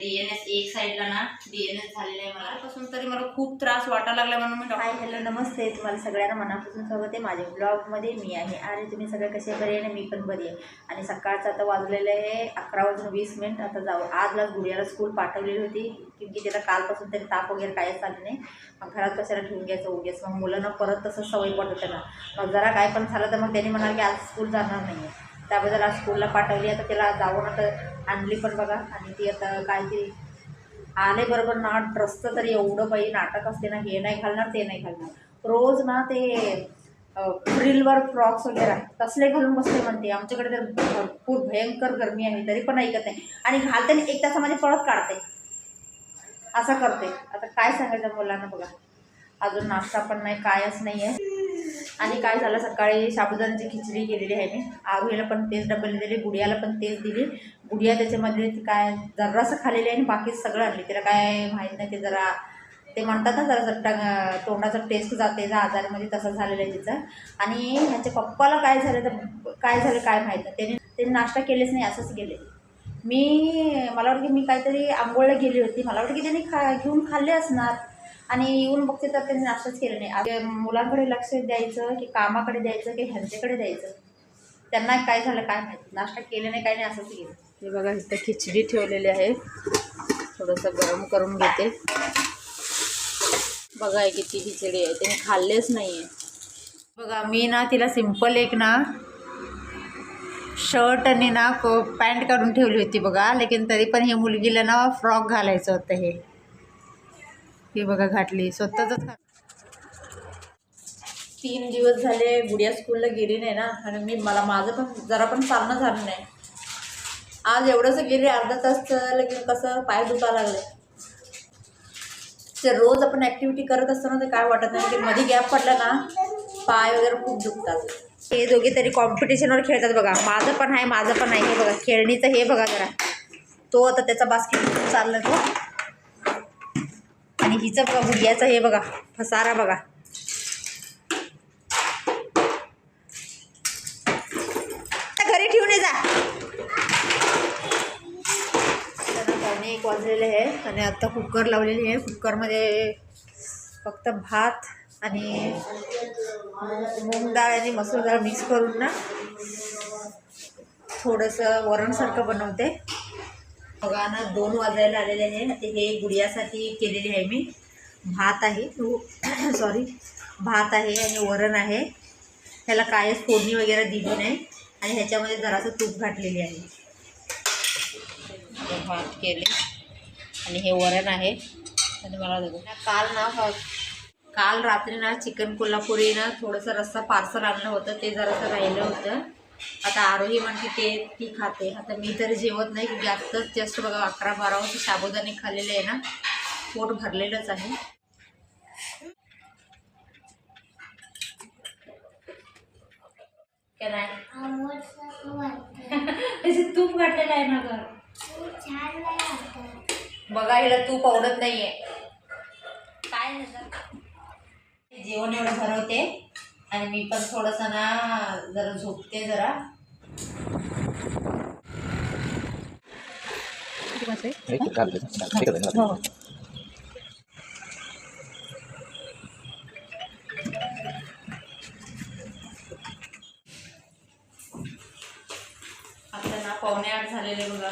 DNS एक साईडला ना डीएनएस झालेला आहे मला. पासून तरी मला खूप त्रास वाटायला लागला म्हणून मी हाय हॅलो नमस्ते. तुम्हाला सगळ्यांना मनापासून स्वागत आहे. माझ्या ब्लॉगमध्ये मी आहे आणि तुम्ही सगळे कसे बरे आहे मी पण बरी आहे. आणि सकाळचं आता वाजलेलं आहे अकरा वाजून वीस मिनिट. आता जाऊ. आजला गुडियाला स्कूल पाठवलेली होती. की त्याला कालपासून तरी ताप वगैरे काहीच आले नाही. मग घरात कशाला ठेवून घ्यायचं उगेच? मग मुलांना परत तसं सवय पडतं त्यांना. मग जरा काय पण झालं तर मग त्यांनी म्हणाल की आज स्कूल जाणार नाही आहे त्याबद्दल आज स्कूलला पाठवली आता त्याला जाऊन आता आणली पण बघा. आणि ती आता काय ती आले बरोबर ना ड्रसचं तरी एवढं बाई नाटक असते ना हे नाही घालणार ते नाही घालणार. रोज ना ते फ्रिलवर फ्रॉक्स वगैरे तसले घालून बसते म्हणते. आमच्याकडे तर भरपूर भयंकर गरमी आहे तरी पण ऐकत नाही. आणि घालते आणि एक तासामध्ये परत काढते. असं करते. आता काय सांगायचं मुलांना बघा. अजून नाश्ता पण नाही कायच नाही आहे आणि काय झालं? सकाळी साबुदाण्याची खिचडी केलेली आहे मी. आवीला पण तेच डब्याला दिली गुडियाला पण तेच दिली. गुडिया त्याच्यामध्ये ती काय जरासं खाल्लेली आहे आणि बाकी सगळं आणली. तिला काय माहीत नाही ते जरा ते म्हणतात ना जरा जरा तोंडाचं टेस्ट जाते जा आजारमध्ये तसं झालेलं आहे तिचं. आणि ह्याच्या पप्पाला काय झालं तर काय झालं काय माहीत नाही. त्याने त्यांनी नाश्ता केलेच नाही असंच गेले मी मला वाटतं की मी काहीतरी आंघोळला गेली होती. मला वाटतं की त्यांनी खा घेऊन खाल्ले असणार. आणि येऊन बघते तर त्यांनी नाश्ताच केलं नाही. मुलांकडे लक्ष द्यायचं की कामाकडे द्यायचं की ह्यांच्याकडे द्यायचं? त्यांना काय झालं काय माहिती? नाश्ता केलं नाही काय नाही असंच केलं हे बघा इथं खिचडी ठेवलेली आहे. थोडंसं गरम करून घेते. बघा किती खिचडी आहे. ते खाल्लेच नाही आहे बघा मी ना तिला सिंपल एक ना शर्ट आणि ना को पॅन्ट काढून ठेवली होती बघा. लेकिन तरी पण हे मुलगीला ना फ्रॉक घालायचं होतं हे. हे बघा घातली स्वतःच तीन दिवस झाले गुडिया स्कूलला गेली नाही ना आणि मी मला माझं पण जरा पण चालणं झालं नाही. आज एवढंसं गेली अर्धा तास तर की कसं पाय दुखा लागले. तर रोज आपण ॲक्टिव्हिटी करत असताना ते काय वाटत नाही की मध्ये गॅप पडला ना पाय वगैरे खूप दुखतात. हे दोघे तरी कॉम्पिटिशनवर खेळतात बघा. माझं पण आहे माझं पण आहे हे बघा. खेळणीचं हे बघा जरा. तो आता त्याचा बास्केट चालला तो. आणि हिचं बघा गुडियाचं हे बघा फसारा बघा. घरी ठेवून ये जा. पावणे एक वाजलेले आहे. आणि आत्ता कुकर लावलेली आहे. कुकरमध्ये फक्त भात आणि मूंग मूग डाळ आणि मसूर डाळ मिक्स करून ना थोडंसं वरणसारखं बनवते. बघा ना दोन वाजायला आलेले आहे. ते हे गुडियासाठी केलेली आहे मी. भात आहे. हो, सॉरी भात आहे आणि वरण आहे. ह्याला कायच फोडणी वगैरे दिली नाही. आणि ह्याच्यामध्ये जरासं तूप घातलेली आहे. भात केले. आणि हे वरण आहे. आणि मला काल ना ह- काल रात्री ना चिकन कोल्हापुरी ना थोडंसं रस्सा पार्सल आणलं होतं. ते जरासं राहिलं होतं. आता आरोही म्हणते ते ती खाते. आता मी तरी जेवत नाही की जास्तच जास्त बघा अकरा बारा वाजता साबुदाणे खाल्लेले आहे ना पोट भरलेलंच आहे. त्याचे तूप घातलेलं आहे ना घर. बघा हिला तूप आवडत नाहीये. काय. जेवण एवढं भरवते. आणि मी पण थोडंसं ना जरा झोपते जरा. हो. आता ना पावणे आठ झालेले बघा.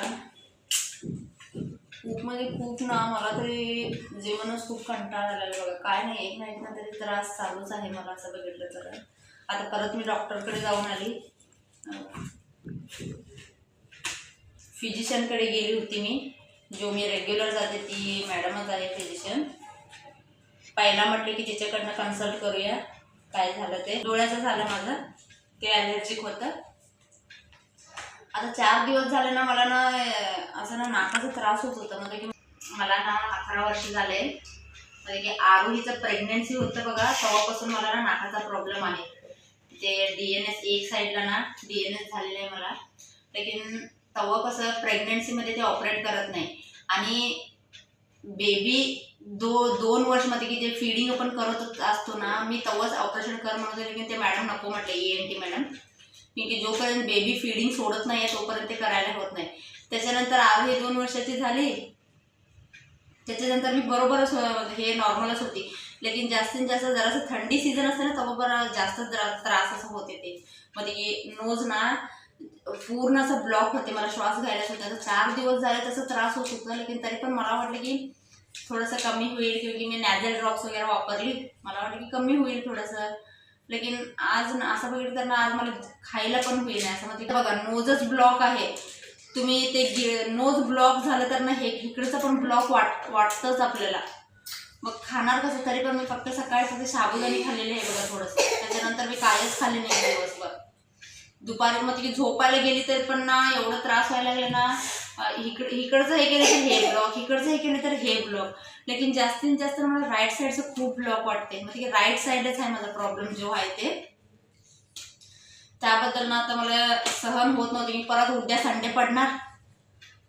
खूप म्हणजे खूप ना मला तरी जेवणच खूप कंटाळा आलेला बघा. काय नाही एक नाही ना तरी त्रास चालूच आहे मला असं बघितलं तर. आता परत मी डॉक्टरकडे जाऊन आली. फिजिशियनकडे गेली होती मी. जो मी रेग्युलर जाते ती मॅडमच आहे फिजिशियन पहिला म्हटले की तिच्याकडनं कन्सल्ट करूया. काय झालं ते? डोळ्याचं झालं माझं. ते ॲलर्जिक होतं. आता चार दिवस झाले ना मला ना असं ना नाकाचा त्रास होत होता. म्हणजे की मला ना अकरा वर्ष झाले. म्हणजे की आरोहीचं प्रेग्नेन्सी होतं बघा तेव्हापासून मला ना नाकाचा प्रॉब्लेम आहे. ते डी एन एस एक साईडला ना डी एन एस झालेलं आहे मला. लेकिन तेव्हा कसं प्रेग्नेन्सीमध्ये ते ऑपरेट करत नाही. आणि बेबी दो दोन वर्षमध्ये की ते फिडिंग आपण करत असतो ना मी तेव्हाच ऑपरेशन कर म्हणत लेकिन ते मॅडम नको म्हटले ई एन टी मॅडम की जोपर्यंत बेबी फिडिंग सोडत नाही आहे तोपर्यंत ते करायला होत नाही. त्याच्यानंतर आरोही दोन वर्षाची झाली. त्याच्यानंतर मी बरोबरच हे नॉर्मलच होती. लेकिन जास्तीत जास्त जरासं थंडी सीझन असते ना तेव्हा बरं जास्त त्रास असं होते ते मध्ये म्हणजे नोज ना पूर्ण असं ब्लॉक होते. मला श्वास घ्यायला होता तर चार दिवस झाले तसं त्रास होत होता. लेकिन तरी पण मला वाटलं की थोडंसं कमी होईल किंवा की मी नॅझल ड्रॉप्स वगैरे वापरली. मला वाटलं की कमी होईल थोडंसं. लेकिन आज ना असं बघितलं तर ना आज मला खायला पण होईल असं म्हणजे बघा नोजच ब्लॉक आहे. तुम्ही ते नोज ब्लॉक झालं तर ना हे इकडचं पण ब्लॉक वाट वाटतंच आपल्याला. मग खाणार कसं? तरी पण मी फक्त सकाळी सगळे साबुदाणी खाल्लेले आहे बघा थोडंसं. त्याच्यानंतर मी कायच खाल्ले नाही दिवसभर. दुपारी मग ती झोपायला गेली तरी पण ना एवढा त्रास व्हायला लागले ना. इकडं इकडचं हे केलं तर हे ब्लॉक इकडचं हे केलं तर हे ब्लॉक लेकिन जास्तीत जास्त मला राईट साईडचं खूप ब्लॉक वाटते. म्हणजे राईट साईडच आहे माझा प्रॉब्लेम जो आहे ते. त्याबद्दल ना आता मला सहन होत नव्हते. मी परत उद्या संडे पडणार.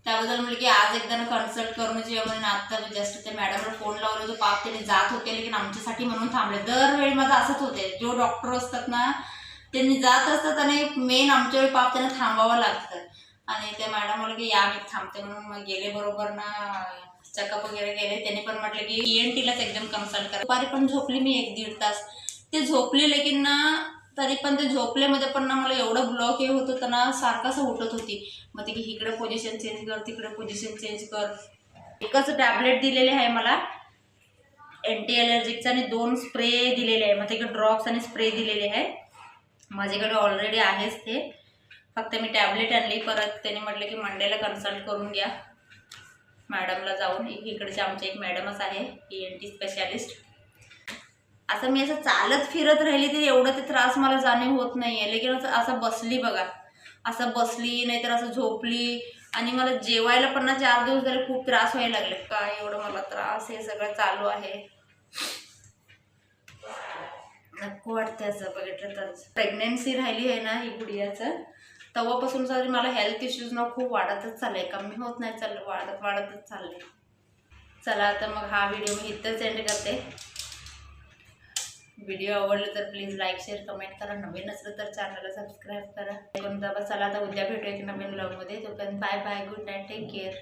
त्याबद्दल म्हणलं की आज एकदा कन्सल्ट करून जे म्हणून आता जस्ट त्या मॅडमला फोन लावले. होते पाप त्याने जात होते लेकिन आमच्यासाठी म्हणून थांबले. दरवेळी माझं असंच होते. जो डॉक्टर असतात ना त्यांनी जात असतात आणि मेन आमच्या वेळी पाप त्यांना थांबावं लागतं. आणि ते मॅडम म्हणलं की या मी थांबते. म्हणून मग गेले बरोबर ना. चेकअप वगैरे गेले त्याने पण म्हटलं की ई एन टीलाच एकदम कन्सल्ट करा. दुपारी पण झोपली मी एक दीड तास. ते झोपले लेकिन ना तरी पण ते झोपल्यामध्ये पण ना मला एवढं ब्लॉक हे होत होतं ना सारखं असं उठत होती. मग ते की इकडे पोझिशन चेंज कर तिकडे पोझिशन चेंज कर. एकच टॅबलेट दिलेले आहे मला. अँटी ॲलर्जिकचा आणि दोन स्प्रे दिलेले आहे. मग ते ड्रॉप्स आणि स्प्रे दिलेले आहे. माझ्याकडे ऑलरेडी आहेच ते. फक्त मी टॅबलेट आणली परत त्याने म्हटलं की मंडेला कन्सल्ट करून घ्या. मॅडमला जाऊन इकडचे आमचे एक मॅडमच आहे ई एन टी स्पेशालिस्ट असं मी असं चालत फिरत राहिली तरी एवढं ते त्रास मला जाणीव होत नाही आहे लेकिन असं असं बसली बघा. असं बसली नाहीतर असं झोपली आणि मला जेवायला पण ना चार दिवस झाले खूप त्रास व्हायला लागले. काय एवढं मला त्रास हे सगळं चालू आहे. नको वाटते असं बघितलं तर. प्रेग्नेन्सी राहिली आहे ना ही गुडियाचं. तेव्हापासून जरी मला हेल्थ इश्यूज ना खूप वाढतच चाललंय कमी होत नाही चाललं वाढत वाढतच चाललंय चला आता मग हा व्हिडिओ मी इथंच एंड करते. व्हिडिओ आवडलं तर प्लीज लाईक शेअर कमेंट करा. नवीन असलं तर चॅनलला सबस्क्राईब करा. कोणता चला आता उद्या भेटूया की नवीन ब्लॉगमध्ये तोपर्यंत bye bye good night take care